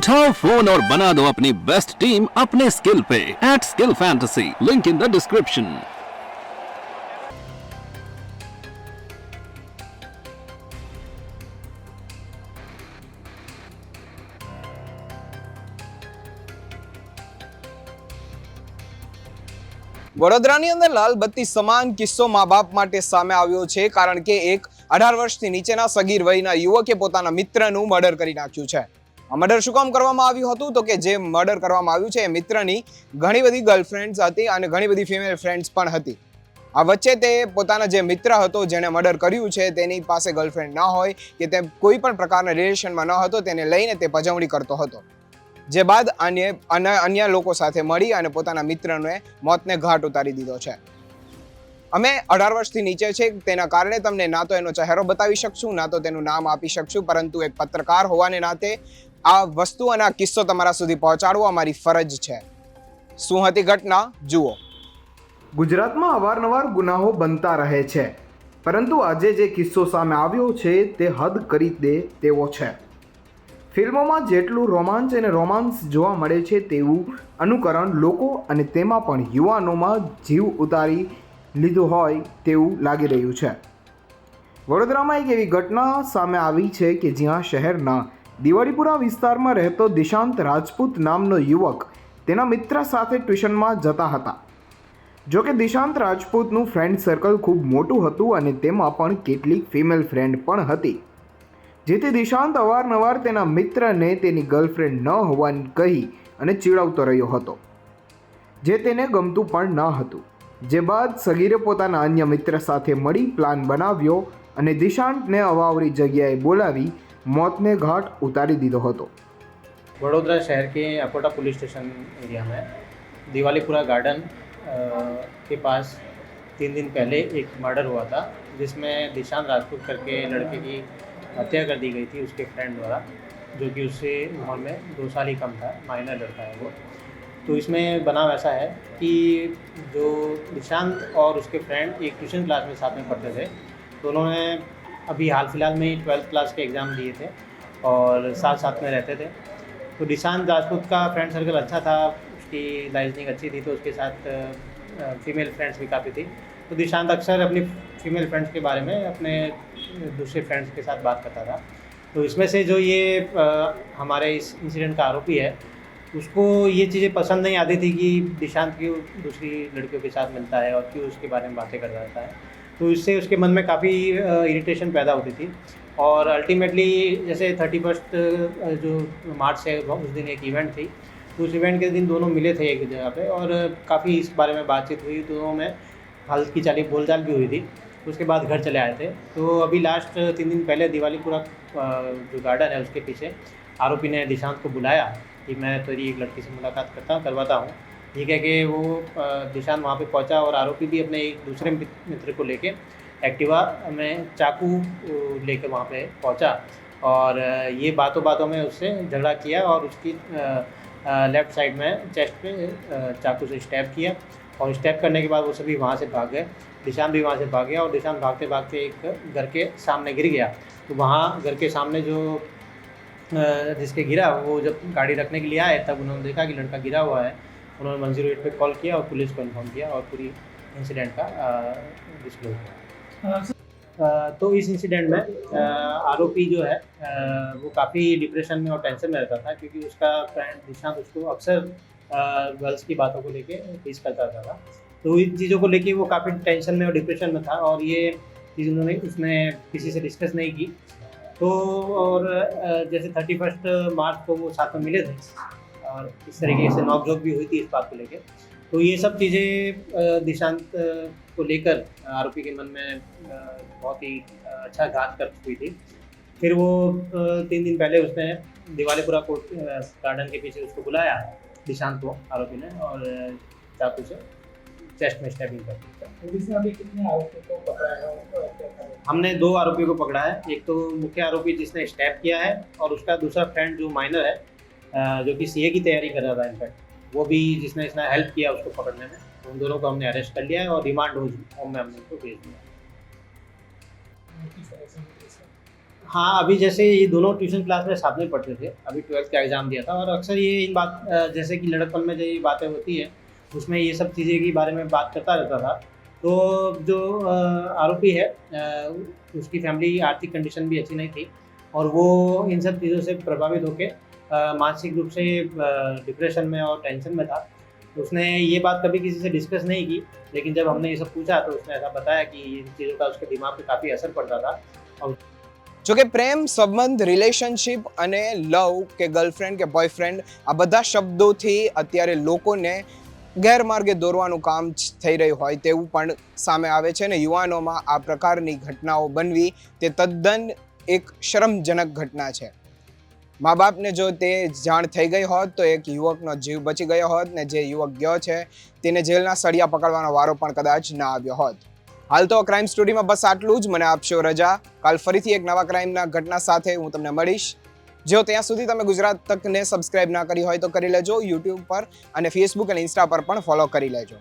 उठाओ फोन और बना दो अपनी बेस्ट टीम अपने स्किल पे at skill fantasy link in the description વડોદરાની અંદર લાલ બત્તી સમાન કિસ્સો મા બાપ માટે સામે આવ્યો છે કારણ કે એક અઢાર વર્ષથી નીચેના સગીર વયના યુવકે પોતાના મિત્રનું મર્ડર કરી નાખ્યું છે આ મર્ડર શું કામ કરવામાં આવ્યું હતું? તો કે જે મર્ડર કરવામાં આવ્યું છે એ મિત્રની ઘણી બધી ગર્લફ્રેન્ડ્સ હતી અને ઘણી બધી ફિમેલ ફ્રેન્ડ્સ પણ હતી. આ વચ્ચે તે પોતાના જે મિત્ર હતો જેણે મર્ડર કર્યું છે તેની પાસે ગર્લફ્રેન્ડ ન હોય કે તે કોઈ પણ પ્રકારના રિલેશનમાં ન હતો તેને લઈને તે પજવણી કરતો હતો. જે બાદ અન્ય અન્ય લોકો સાથે મળી અને પોતાના મિત્રને મોતને ઘાટ ઉતારી દીધો છે. અમે અઢાર વર્ષથી નીચે છે, તેના કારણે તમને ના તો એનો ચહેરો બતાવી શકશું, ના તો તેનું નામ આપી શકશું, પરંતુ એક પત્રકાર હોવાને નાતે આ વસ્તુ અને આ કિસ્સો તમારા સુધી પહોંચાડવો અમારી ફરજ છે. શું હતી ઘટના? જુઓ. ગુજરાતમાં અવારનવાર ગુનાહો બનતા રહે છે. પરંતુ આજે જે કિસ્સો સામે આવ્યો છે તે હદ કરી દે તેવો છે. ફિલ્મોમાં જેટલું રોમાંચ અને રોમાન્સ જોવા મળે છે તેવું અનુકરણ લોકો અને તેમાં પણ યુવાનોમાં જીવ ઉતારી લીધું હોય તેવું લાગી રહ્યું છે. વડોદરામાં એક એવી ઘટના સામે આવી છે કે જ્યાં શહેરના દિવાળીપુરા વિસ્તારમાં રહેતો દિશાંત રાજપૂત નામનો યુવક તેના મિત્ર સાથે ટ્યુશનમાં જતા હતા. જો કે દિશાંત રાજપૂતનું ફ્રેન્ડ સર્કલ ખૂબ મોટું હતું અને તેમાં પણ કેટલીક ફિમેલ ફ્રેન્ડ પણ હતી. જેથી દિશાંત અવારનવાર તેના મિત્રને તેની ગર્લફ્રેન્ડ ન હોવાની કહી અને ચીડવતો રહ્યો હતો. જે તેને ગમતું પણ ન હતું. જે બાદ સગીરે પોતાના અન્ય મિત્ર સાથે મળી પ્લાન બનાવ્યો અને દિશાંતને અવાવરી જગ્યાએ બોલાવી મોતને ઘાટ ઉતારી દીધો હતો वडोदरा शहर के अकोटा पुलिस स्टेशन एरिया में दिवालीपुरा गार्डन अ, के पास तीन दिन पहले एक मर्डर हुआ था जिसमें दिशांत राजपूत करके लड़के की हत्या कर दी गई थी उसके फ्रेंड द्वारा जो कि उससे उम्र में दो साल ही कम था माइनर लड़का है वो तो इसमें बनाव ऐसा है कि जो निशांत और उसके फ्रेंड एक ट्यूशन क्लास में साथ में पढ़ते थे तो उन्होंने अभी हाल फ़िलहाल में ही ट्वेल्थ क्लास के एग्ज़ाम दिए थे और साथ साथ में रहते थे। तो निशांत राजपूत का फ्रेंड सर्कल अच्छा था उसकी लाइजनिंग अच्छी थी तो उसके साथ फीमेल फ्रेंड्स भी काफ़ी थी। तो निशांत अक्सर अपनी फीमेल फ्रेंड्स के बारे में अपने दूसरे फ्रेंड्स के साथ बात करता था। तो इसमें से जो ये अ, हमारे इस इंसिडेंट का आरोपी है उसको ये चीज़ें पसंद नहीं आती थी कि निशांत क्यों दूसरी लड़कियों के साथ मिलता है और क्यों उसके बारे में बातें कर रहता है। तो इससे उसके मन में काफ़ी इरिटेशन पैदा होती थी। और अल्टीमेटली जैसे थर्टी फ़र्स्ट जो मार्च है उस दिन एक इवेंट थी। तो उस इवेंट के दिन दोनों मिले थे एक जगह पे और काफ़ी इस बारे में बातचीत हुई। दोनों में हल्की चाली बोलचाल भी हुई थी। उसके बाद घर चले आए थे। तो अभी लास्ट तीन दिन पहले दिवालीपुरा अ, जो गार्डन है उसके पीछे आरोपी ने दिशांत को बुलाया कि मैं तेरी एक लड़की से मुलाकात करता करवाता हूँ। ये कह के वो दिशांत वहाँ पे पहुँचा और आरोपी भी अपने एक दूसरे मित्र को लेके एक्टिवा में चाकू लेके वहाँ पे पहुँचा और ये बातों बातों में उससे झगड़ा किया और उसकी लेफ़्ट साइड में चेस्ट पे चाकू से स्टैप किया और स्टैप करने के बाद वो सभी वहाँ से भाग गए। निशांत भी वहाँ से भाग गया और निशांत भागते भागते एक घर के सामने गिर गया। तो वहाँ घर के सामने जो जिसके गिरा वो जब गाड़ी रखने के लिए आए तब उन्होंने देखा कि लड़का गिरा हुआ है। उन्होंने वन ज़ीरो एट पर कॉल किया और पुलिस को इन्फॉर्म किया और पूरी इंसिडेंट का डिस्क्लोज किया। तो इस इंसिडेंट में आरोपी जो है वो काफ़ी डिप्रेशन में और टेंशन में रहता था क्योंकि उसका फ्रेंड निशांत उसको अक्सर गर्ल्स की बातों को लेके फेस करता था। तो इन चीज़ों को लेके वो काफ़ी टेंशन में और डिप्रेशन में था और ये चीज़ उन्होंने उसने किसी से डिस्कस नहीं की। तो और जैसे थर्टी फ़र्स्ट मार्च को वो साथ में मिले थे और इस तरीके से नॉक झोंक भी हुई थी इस बात को लेकर तो ये सब चीज़ें दिशांत को लेकर आरोपी के मन में बहुत ही अच्छा घात कर हुई थी। फिर वो तीन दिन पहले उसने दिवालीपुरा कोर्ट गार्डन के पीछे उसको बुलाया दिशांत को आरोपी ने और चाकू से चेस्ट में स्टैबिंग कर दी पुलिस ने अभी कितने आरोपियों को पकड़ा है और क्या क्या है? हमने दो आरोपियों को पकड़ा है। एक तो मुख्य आरोपी जिसने स्टैप किया है और उसका दूसरा फ्रेंड जो माइनर है जो कि सीए की तैयारी कर रहा था इनफैक्ट वो भी जिसने इसने हेल्प किया उसको पकड़ने में, उन दोनों को हमने अरेस्ट कर लिया है और रिमांड होम में हमने उनको भेज दिया? हाँ अभी जैसे ये दोनों ट्यूशन क्लास में साथ में पढ़ते थे, अभी ट्वेल्थ का एग्ज़ाम दिया था और अक्सर ये इन बात जैसे कि लड़कपन में जो ये बातें होती है, उसमें ये सब चीज़ें के बारे में बात करता रहता था तो जो आरोपी है उसकी फैमिली आर्थिक कंडीशन भी अच्छी नहीं थी और वो इन सब चीज़ों से प्रभावित होकर मानसिक रूप से डिप्रेशन में और टेंशन में था तो उसने ये बात कभी किसी से डिस्कस नहीं की लेकिन जब हमने ये सब पूछा तो उसने ऐसा बताया कि इन चीज़ों का उसके दिमाग पे काफ़ी असर पड़ता था જોકે પ્રેમ સંબંધ રિલેશનશિપ અને લવ કે ગર્લફ્રેન્ડ કે બોયફ્રેન્ડ આ બધા શબ્દોથી અત્યારે લોકોને ગેરમાર્ગે દોરવાનું કામ જ થઈ રહ્યું હોય તેવું પણ સામે આવે છે ને યુવાનોમાં આ પ્રકારની ઘટનાઓ બનવી તે તદ્દન એક શરમજનક ઘટના છે. મા બાપને જો તે જાણ થઈ ગઈ હોત તો એક યુવકનો જીવ બચી ગયો હોત ને જે યુવક ગયો છે તેને જેલના સળિયા પકડવાનો વારો પણ કદાચ ના આવ્યો હોત. હાલ તો ક્રાઇમ સ્ટોરીમાં બસ આટલું જ. મને આપશો રજા. કાલ ફરીથી એક નવા ક્રાઇમના ઘટના સાથે હું તમને મળીશ. જો ત્યાં સુધી તમે ગુજરાત તકને સબસ્ક્રાઇબ ના કરી હોય તો કરી લેજો યુટ્યુબ પર અને ફેસબુક અને ઇન્સ્ટા પર પણ ફોલો કરી લેજો.